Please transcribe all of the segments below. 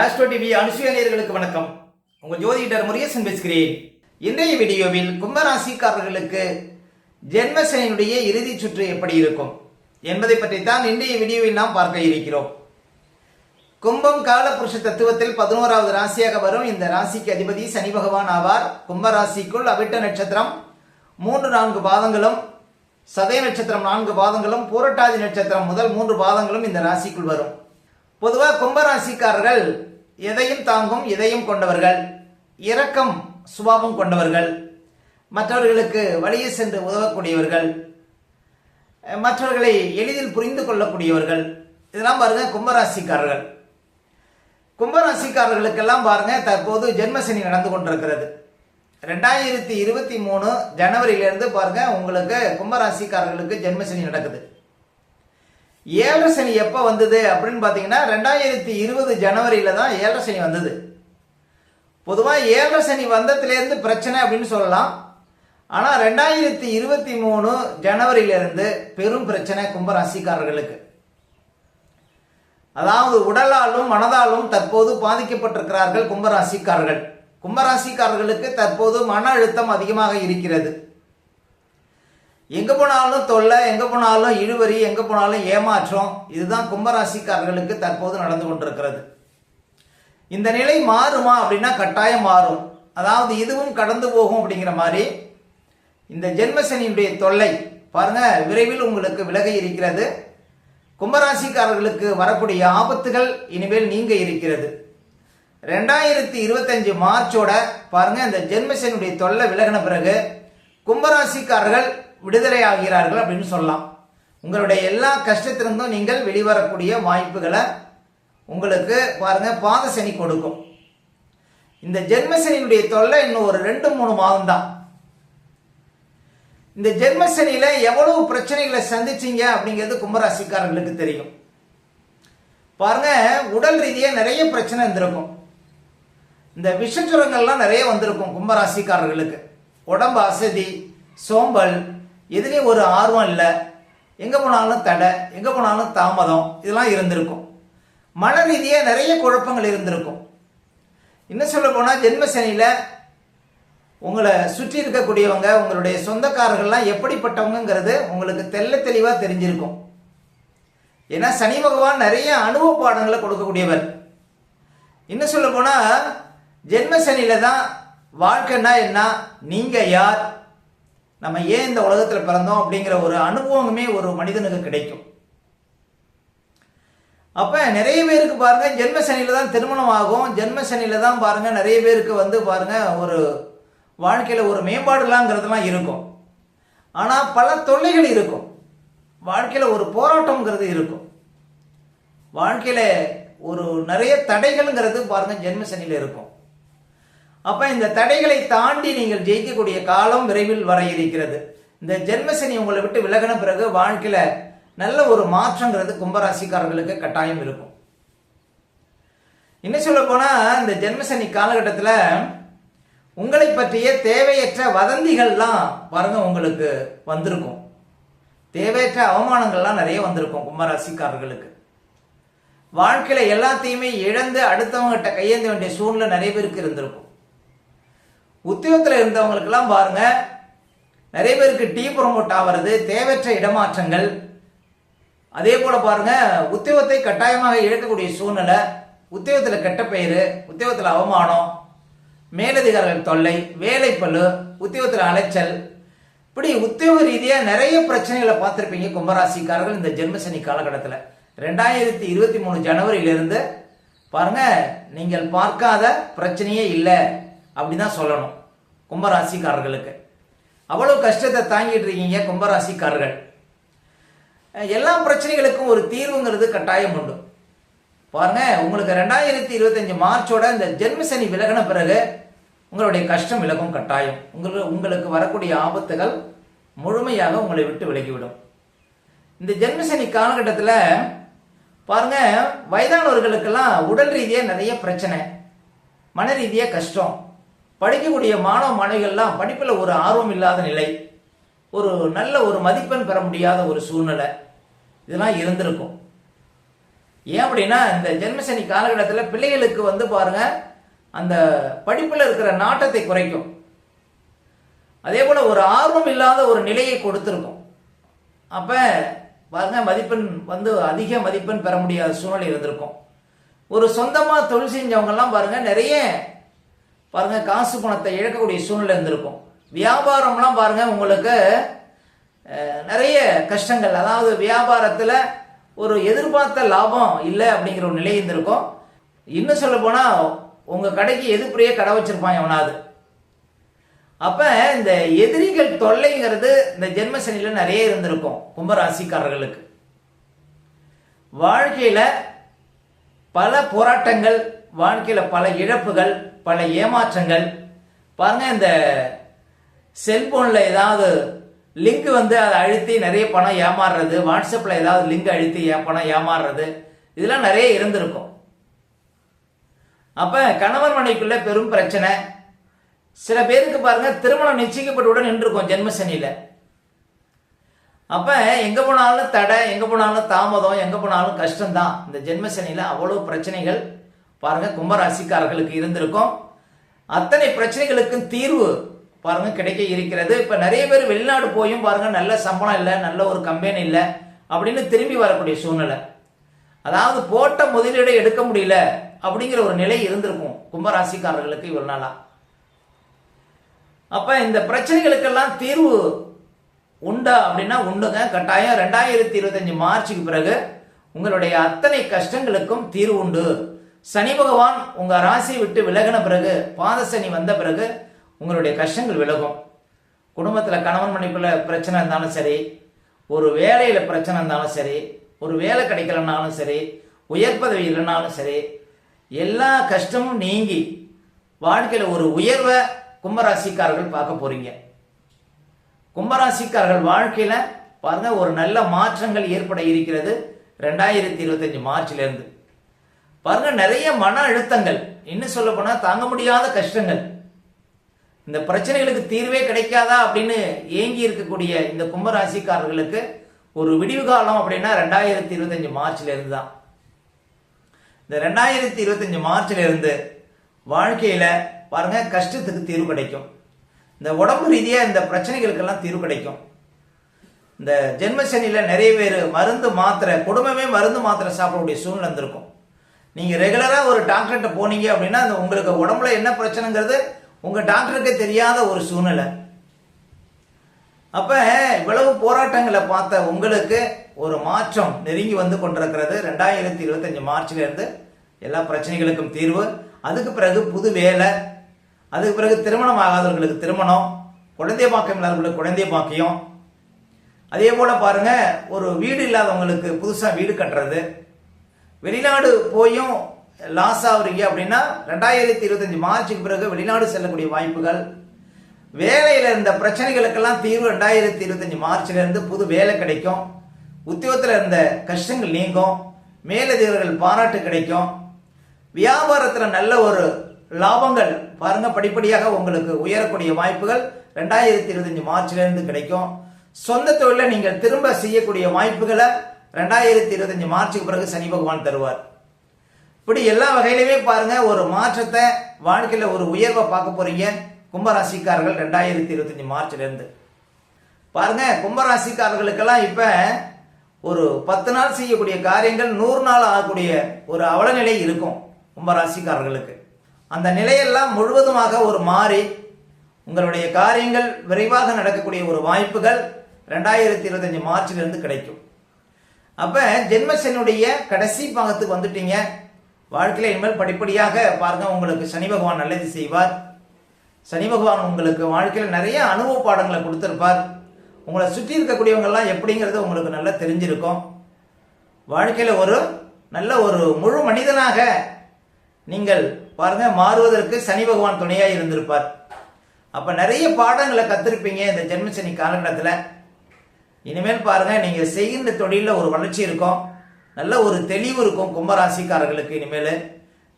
Astro TV அனுசுயனியர்களுக்கு வணக்கம். உங்கள் ஜோதிடர் முருகேசன் பேசுகிறேன். இன்றைய வீடியோவில் கும்பராசிக்காரர்களுக்கு ஜென்மசனியுடைய இறுதி சுற்று எப்படி இருக்கும்? என்பதை பற்றி தான் இன்றைய வீடியோவில் நாம் பார்க்க இருக்கிறோம். கும்பம் காலபுருஷ தத்துவத்தில் பதினோராவது ராசியாக வரும். இந்த ராசிக்கு அதிபதி சனி பகவான் ஆவார். கும்பராசிக்குள் அவிட்ட நட்சத்திரம் மூன்று நான்கு பாதங்களும் சதய நட்சத்திரம் நான்கு பாதங்களும் பூரட்டாதி நட்சத்திரம் முதல் மூன்று பாதங்களும் இந்த ராசிக்குள் வரும். பொதுவாக கும்பராசிக்காரர்கள் எதையும் தாங்கும் இதையும் கொண்டவர்கள். இரக்கம் சுபாவம் கொண்டவர்கள். மற்றவர்களுக்கு வழியே சென்று உதவக்கூடியவர்கள். மற்றவர்களை எளிதில் புரிந்து கொள்ளக்கூடியவர்கள். இதெல்லாம் பாருங்க கும்பராசிக்காரர்கள். கும்பராசிக்காரர்களுக்கெல்லாம் பாருங்க தற்போது ஜென்மசனி நடந்து கொண்டிருக்கிறது. ரெண்டாயிரத்தி இருபத்தி மூணு ஜனவரியிலிருந்து பாருங்க உங்களுக்கு கும்பராசிக்காரர்களுக்கு ஜென்மசனி நடக்குது. ஏழரை சனி எப்போ வந்தது அப்படின்னு பார்த்தீங்கன்னா ரெண்டாயிரத்தி இருபது ஜனவரியில் தான் ஏழரை சனி வந்தது. பொதுவாக ஏழரை சனி வந்ததுலேருந்து பிரச்சனை அப்படின்னு சொல்லலாம். ஆனால் ரெண்டாயிரத்தி இருபத்தி மூணு ஜனவரியிலிருந்து பெரும் பிரச்சனை கும்பராசிக்காரர்களுக்கு. அதாவது உடலாலும் மனதாலும் தற்போது பாதிக்கப்பட்டிருக்கிறார்கள் கும்பராசிக்காரர்கள். கும்பராசிக்காரர்களுக்கு தற்போது மன அழுத்தம் அதிகமாக இருக்கிறது. எங்கே போனாலும் தொல்லை எங்கே போனாலும் இழுவரி எங்கே போனாலும் ஏமாற்றம் இதுதான் கும்பராசிக்காரர்களுக்கு தற்போது நடந்து கொண்டிருக்கிறது. இந்த நிலை மாறுமா அப்படின்னா கட்டாயம் மாறும். அதாவது இதுவும் கடந்து போகும் அப்படிங்கிற மாதிரி இந்த ஜென்மசனியுடைய தொல்லை பாருங்க விரைவில் உங்களுக்கு விலக இருக்கிறது. கும்பராசிக்காரர்களுக்கு வரக்கூடிய ஆபத்துகள் இனிமேல் நீங்க இருக்கிறது. ரெண்டாயிரத்தி இருபத்தஞ்சு மார்ச்சோட பாருங்க இந்த ஜென்மசனியுடைய தொல்லை விலகின பிறகு கும்பராசிக்காரர்கள் விடுதலை ஆகிறார்கள் அப்படின்னு சொல்லலாம். உங்களுடைய எல்லா கஷ்டத்திலிருந்தும் நீங்கள் வெளிவரக்கூடிய வாய்ப்புகளை உங்களுக்கு பாருங்க பாத சனி கொடுக்கும். இந்த ஜென்மசனியுடைய தொல்லை இன்னும் ஒரு ரெண்டு மூணு மாதம் தான் இந்த ஜென்மசனியில எவ்வளவு பிரச்சனைகளை சந்திச்சீங்க அப்படிங்கிறது கும்பராசிக்காரர்களுக்கு தெரியும். பாருங்க உடல் ரீதியா நிறைய பிரச்சனை இருந்திருக்கும் இந்த விஷச்சுரங்கள்லாம் நிறைய வந்திருக்கும் கும்பராசிக்காரர்களுக்கு. உடம்பு அசதி சோம்பல் எதுலேயும் ஒரு ஆர்வம் இல்லை. எங்கே போனாலும் தடை எங்கே போனாலும் தாமதம் இதெல்லாம் இருந்திருக்கும். மன ரீதியாக நிறைய குழப்பங்கள் இருந்திருக்கும். இன்னும் சொல்ல போனால் ஜென்மசனியில் உங்களை சுற்றி இருக்கக்கூடியவங்க உங்களுடைய சொந்தக்காரர்கள்லாம் எப்படிப்பட்டவங்கங்கிறது உங்களுக்கு தெல்ல தெளிவாக தெரிஞ்சிருக்கும். ஏன்னா சனி பகவான் நிறைய அனுபவ பாடங்களை கொடுக்கக்கூடியவர். இன்னும் சொல்ல போனால் ஜென்மசனியில தான் வாழ்க்கைன்னா என்ன? நீங்கள் யார்? நம்ம ஏன் இந்த உலகத்தில் பிறந்தோம் அப்படிங்கிற ஒரு அனுபவமே ஒரு மனிதனுக்கு கிடைக்கும். அப்போ நிறைய பேருக்கு பாருங்க ஜென்ம சனியில் தான் திருமணம் ஆகும். ஜென்ம சனியில் தான் பாருங்க நிறைய பேருக்கு வந்து பாருங்க ஒரு வாழ்க்கையில் ஒரு மேம்பாடுலாங்கிறதுலாம் இருக்கும். ஆனால் பல தொல்லைகள் இருக்கும். வாழ்க்கையில் ஒரு போராட்டம்ங்கிறது இருக்கும். வாழ்க்கையில் ஒரு நிறைய தடைகள்ங்கிறது பாருங்க ஜென்ம சனியில் இருக்கும். அப்ப இந்த தடைகளை தாண்டி நீங்கள் ஜெயிக்கக்கூடிய காலம் விரைவில் வர இருக்கிறது. இந்த ஜென்மசனி உங்களை விட்டு விலகின பிறகு வாழ்க்கையில நல்ல ஒரு மாற்றங்கிறது கும்பராசிக்காரர்களுக்கு கட்டாயம் இருக்கும். என்ன சொல்ல போனா இந்த ஜென்மசனி காலகட்டத்தில் உங்களை பற்றிய தேவையற்ற வதந்திகள்லாம் பாருங்க உங்களுக்கு வந்திருக்கும். தேவையற்ற அவமானங்கள்லாம் நிறைய வந்திருக்கும் கும்பராசிக்காரர்களுக்கு. வாழ்க்கையில எல்லாத்தையுமே இழந்து அடுத்தவங்ககிட்ட கையேந்த வேண்டிய சூழ்நிலை நிறைய பேருக்கு இருந்திருக்கும். உத்தியோகத்தில் இருந்தவங்களுக்கெல்லாம் பாருங்க நிறைய பேருக்கு டீ ப்ரொமோட் ஆகிறது தேவையற்ற இடமாற்றங்கள். அதே போல பாருங்க உத்தியோகத்தை கட்டாயமாக இழக்கக்கூடிய சூழ்நிலை உத்தியோகத்தில் கெட்ட பெயர் உத்தியோகத்தில் அவமானம் மேலதிகாரிகள் தொல்லை வேலைப்பழு உத்தியோகத்தில் அலைச்சல். இப்படி உத்தியோக ரீதியாக நிறைய பிரச்சனைகளை பார்த்துருப்பீங்க கும்பராசிக்காரர்கள் இந்த ஜென்மசனி காலகட்டத்தில். ரெண்டாயிரத்தி இருபத்தி மூணு ஜனவரியிலிருந்து பாருங்க நீங்கள் பார்க்காத பிரச்சனையே இல்லை. அப்படிதான் சொல்லணும். கும்பராசிக்காரர்களுக்கு. அவ்வளவு கஷ்டத்தை தாங்கிட்டு இருக்கீங்க கும்பராசிக்காரர்கள். எல்லா பிரச்சனைகளுக்கும் ஒரு தீர்வுங்கிறது கட்டாயம் உண்டு. பாருங்க உங்களுக்கு ரெண்டாயிரத்தி இருபத்தஞ்சு மார்ச்சோட இந்த ஜென்மசனி விலகின பிறகு உங்களுடைய கஷ்டம் விலகும் கட்டாயம். உங்களுக்கு உங்களுக்கு வரக்கூடிய ஆபத்துகள் முழுமையாக உங்களை விட்டு விலகிவிடும். இந்த ஜென்மசனி காலகட்டத்தில் பாருங்க வயதானவர்களுக்கெல்லாம் உடல் ரீதியாக நிறைய பிரச்சனை மன ரீதியாக கஷ்டம். படிக்கக்கூடிய மாணவ மாணவிகள்லாம் படிப்பில் ஒரு ஆர்வம் இல்லாத நிலை ஒரு நல்ல ஒரு மதிப்பெண் பெற முடியாத ஒரு சூழ்நிலை இதெல்லாம் இருந்திருக்கும். ஏன் அப்படின்னா இந்த ஜென்மசனி காலகட்டத்தில் பிள்ளைகளுக்கு வந்து பாருங்க அந்த படிப்பில் இருக்கிற நாட்டத்தை குறைக்கும். அதே போல் ஒரு ஆர்வம் இல்லாத ஒரு நிலையை கொடுத்துருக்கும். அப்போ பாருங்க மதிப்பெண் வந்து அதிக மதிப்பெண் பெற முடியாத சூழ்நிலை இருந்திருக்கும். ஒரு சொந்தமாக தொழில் செஞ்சவங்கெல்லாம் பாருங்கள் நிறைய பாருங்க காசு பணத்தை இழக்கக்கூடிய சூழ்நிலை இருந்திருக்கும். வியாபாரம்லாம் பாருங்க உங்களுக்கு நிறைய கஷ்டங்கள். அதாவது வியாபாரத்தில் ஒரு எதிர்பார்த்த லாபம் இல்லை அப்படிங்கிற ஒரு நிலை இருந்திருக்கும். இன்னும் சொல்ல போனால் உங்கள் கடைக்கு எதிர்ப்புறையே கடை வச்சிருப்பான் எவனாவது. அப்போ இந்த எதிரிகள் தொல்லைங்கிறது இந்த ஜென்மசனியில் நிறைய இருந்திருக்கும் கும்பராசிக்காரர்களுக்கு. வாழ்க்கையில் பல போராட்டங்கள் வாழ்க்கையில் பல இழப்புகள் பல ஏமாற்றங்கள். பாருங்க இந்த செல்போனில் ஏதாவது லிங்க் வந்து அதை அழுத்தி நிறைய பணம் ஏமாறுறது வாட்ஸ்அப்பில் ஏதாவது லிங்க் அழுத்தி ஏ- பணம் ஏமாறுறது இதெல்லாம் நிறைய இருந்திருக்கும். அப்போ கணவன் மனைவிக்குள்ள பெரும் பிரச்சனை. சில பேருக்கு பாருங்க திருமணம் நிச்சயிக்கப்பட்டவுடன் நின்றுருக்கும் ஜென்மசனியில் அப்போ எங்கே போனாலும் தடை எங்கே போனாலும் தாமதம் எங்கே போனாலும் கஷ்டம்தான். இந்த ஜென்மசனியில் அவ்வளோ பிரச்சனைகள் பாருங்க கும்பராசிக்காரர்களுக்கு இருந்திருக்கும். அத்தனை பிரச்சனைகளுக்கும் தீர்வு பாருங்க கிடைக்க இருக்கிறது. இப்ப நிறைய பேர் வெளிநாடு போயும் பாருங்க நல்ல சம்பளம் இல்லை நல்ல ஒரு கம்பெனி இல்லை அப்படின்னு திரும்பி வரக்கூடிய சூழ்நிலை. அதாவது போட்ட முதலீடை எடுக்க முடியல அப்படிங்கிற ஒரு நிலை இருந்திருக்கும் கும்பராசிக்காரர்களுக்கு இவ்வளவு நாளா. அப்ப இந்த பிரச்சனைகளுக்கெல்லாம் தீர்வு உண்டா அப்படின்னா உண்டுங்க. கட்டாயம் ரெண்டாயிரத்தி இருபத்தஞ்சு மார்ச்சுக்கு பிறகு உங்களுடைய அத்தனை கஷ்டங்களுக்கும் தீர்வு உண்டு. சனி பகவான் உங்க ராசியை விட்டு விலகின பிறகு பாத சனி வந்த பிறகு உங்களுடைய கஷ்டங்கள் விலகும். குடும்பத்தில் கணவன் மனைக்குள்ள பிரச்சனை இருந்தாலும் சரி ஒரு வேலையில பிரச்சனை இருந்தாலும் சரி ஒரு வேலை கிடைக்கலனாலும் சரி உயர் பதவி இல்லைனாலும் சரி எல்லா கஷ்டமும் நீங்கி வாழ்க்கையில் ஒரு உயர்வை கும்பராசிக்காரர்கள் பார்க்க போறீங்க. கும்பராசிக்காரர்கள் வாழ்க்கையில் பாருங்க ஒரு நல்ல மாற்றங்கள் ஏற்பட இருக்கிறது. ரெண்டாயிரத்தி இருபத்தஞ்சு மார்ச்லேருந்து பாருங்க நிறைய மன அழுத்தங்கள். இன்னும் சொல்ல போனா தாங்க முடியாத கஷ்டங்கள். இந்த பிரச்சனைகளுக்கு தீர்வே கிடைக்காதா அப்படின்னு ஏங்கி இருக்கக்கூடிய இந்த கும்பராசிக்காரர்களுக்கு ஒரு விடிவு காலம் அப்படின்னா ரெண்டாயிரத்தி இருபத்தஞ்சு மார்ச்ல இருந்து தான் இந்த ரெண்டாயிரத்தி இருபத்தஞ்சு மார்ச்ல இருந்து வாழ்க்கையில பாருங்க கஷ்டத்துக்கு தீர்வு கிடைக்கும். இந்த உடம்பு ரீதியா இந்த பிரச்சனைகளுக்கெல்லாம் தீர்வு கிடைக்கும். இந்த ஜென்மசனியில நிறைய பேர் மருந்து மாத்திரை குடும்பமே மருந்து மாத்திரை சாப்பிடக்கூடிய சூழ்நிலை இருந்திருக்கும் நீங்கள் ரெகுலராக ஒரு டாக்டர்கிட்ட போனீங்க அப்படின்னா அந்த உங்களுக்கு உடம்புல என்ன பிரச்சனைங்கிறது உங்கள் டாக்டருக்கே தெரியாத ஒரு சூழ்நிலை. அப்போ இவ்வளவு போராட்டங்களை பார்த்த உங்களுக்கு ஒரு மாற்றம் நெருங்கி வந்து கொண்டிருக்கிறது. ரெண்டாயிரத்தி இருபத்தஞ்சு மார்ச்லேருந்து எல்லா பிரச்சனைகளுக்கும் தீர்வு. அதுக்கு பிறகு புது வேலை. அதுக்கு பிறகு திருமணம் ஆகாதவர்களுக்கு திருமணம். குழந்தை பாக்கியம் இல்லாதவர்களுக்கு குழந்தை பாக்கியம். அதே போல் பாருங்க ஒரு வீடு இல்லாதவங்களுக்கு புதுசாக வீடு கட்டுறது. வெளிநாடு போயும் லாஸ் ஆகுறீங்க அப்படின்னா ரெண்டாயிரத்தி இருபத்தஞ்சு மார்ச்சுக்கு பிறகு வெளிநாடு செல்லக்கூடிய வாய்ப்புகள். வேலையில் இருந்த பிரச்சனைகளுக்கெல்லாம் தீர்வு ரெண்டாயிரத்தி இருபத்தஞ்சு மார்ச்லேருந்து புது வேலை கிடைக்கும். உத்தியோகத்தில் இருந்த கஷ்டங்கள் நீங்கும். மேலதிகாரிகள் பாராட்டு கிடைக்கும். வியாபாரத்தில் நல்ல ஒரு லாபங்கள் பாருங்க படிப்படியாக உங்களுக்கு உயரக்கூடிய வாய்ப்புகள் ரெண்டாயிரத்தி இருபத்தஞ்சு மார்ச்லேருந்து கிடைக்கும். சொந்த தொழிலை நீங்கள் திரும்ப செய்யக்கூடிய வாய்ப்புகளை ரெண்டாயிரத்தி இருபத்தஞ்சு மார்ச்சுக்கு பிறகு சனி பகவான் தருவார். இப்படி எல்லா வகையிலுமே பாருங்க ஒரு மாற்றத்தை வாழ்க்கையில ஒரு உயர்வை பார்க்க போறீங்க. கும்பராசிக்காரர்கள் ரெண்டாயிரத்தி இருபத்தஞ்சு மார்ச்ல இருந்து பாருங்க கும்பராசிக்காரர்களுக்கெல்லாம் இப்ப ஒரு பத்து நாள் செய்யக்கூடிய காரியங்கள் நூறு நாள் ஆகக்கூடிய ஒரு அவலநிலை இருக்கும் கும்பராசிக்காரர்களுக்கு. அந்த நிலையெல்லாம் முழுவதுமாக ஒரு மாறி உங்களுடைய காரியங்கள் விரைவாக நடக்கக்கூடிய ஒரு வாய்ப்புகள் ரெண்டாயிரத்தி இருபத்தஞ்சு மார்ச்லிருந்து கிடைக்கும். அப்ப ஜென்மசனுடைய கடைசி பாகத்துக்கு வந்துட்டீங்க. வாழ்க்கையில இனிமேல் படிப்படியாக பாருங்க உங்களுக்கு சனி பகவான் நல்லது செய்வார். சனி பகவான் உங்களுக்கு வாழ்க்கையில நிறைய அனுபவ பாடங்களை கொடுத்துருப்பார். உங்களை சுற்றி இருக்கக்கூடியவங்கெல்லாம் எப்படிங்கிறது உங்களுக்கு நல்லா தெரிஞ்சிருக்கும். வாழ்க்கையில ஒரு நல்ல ஒரு முழு மனிதனாக நீங்கள் பாருங்க மாறுவதற்கு சனி பகவான் துணையாக இருந்திருப்பார். அப்ப நிறைய பாடங்களை கத்திருப்பீங்க இந்த ஜென்மசனி காலகட்டத்தில். இனிமேல் பாருங்க நீங்க செய்கின்ற தொழில ஒரு வளர்ச்சி இருக்கும். நல்ல ஒரு தெளிவு இருக்கும் கும்பராசிக்காரர்களுக்கு இனிமேல்.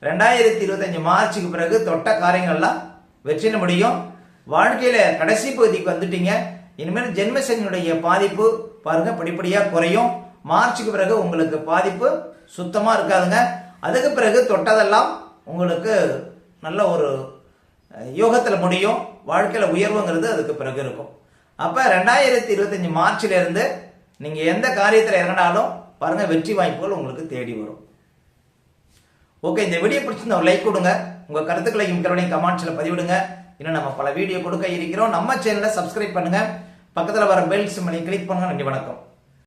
ரெண்டாயிரத்தி இருபத்தஞ்சு மார்ச்சுக்கு பிறகு தொட்ட காரியங்கள்லாம் வெற்றின முடியும். வாழ்க்கையில கடைசி பகுதிக்கு வந்துட்டீங்க. இனிமேல் ஜென்மசனியுடைய பாதிப்பு பாருங்க படிப்படியா குறையும். மார்ச்சுக்கு பிறகு உங்களுக்கு பாதிப்பு சுத்தமாக இருக்காதுங்க. அதுக்கு பிறகு தொட்டதெல்லாம் உங்களுக்கு நல்ல ஒரு யோகத்தில் முடியும். வாழ்க்கையில் உயர்வுங்கிறது அதுக்கு பிறகு இருக்கும். அப்போ ரெண்டாயிரத்தி இருபத்தஞ்சி மார்ச்லேருந்து நீங்கள் எந்த காரியத்தில் இறங்கினாலும் பாருங்கள் வெற்றி வாய்ப்புகள் உங்களுக்கு தேடி வரும். ஓகே இந்த வீடியோ பிடிச்சிருந்தா ஒரு லைக் கொடுங்க. உங்கள் கருத்துக்களை இன்கரவனையும் கமெண்ட்ஸில் பதிவிடுங்க. இன்னும் நம்ம பல வீடியோ கொடுக்க இருக்கிறோம். நம்ம சேனலை சப்ஸ்கிரைப் பண்ணுங்க. பக்கத்தில் வர பெல் சிம்மலை கிளிக் பண்ணுங்க. நன்றி வணக்கம்.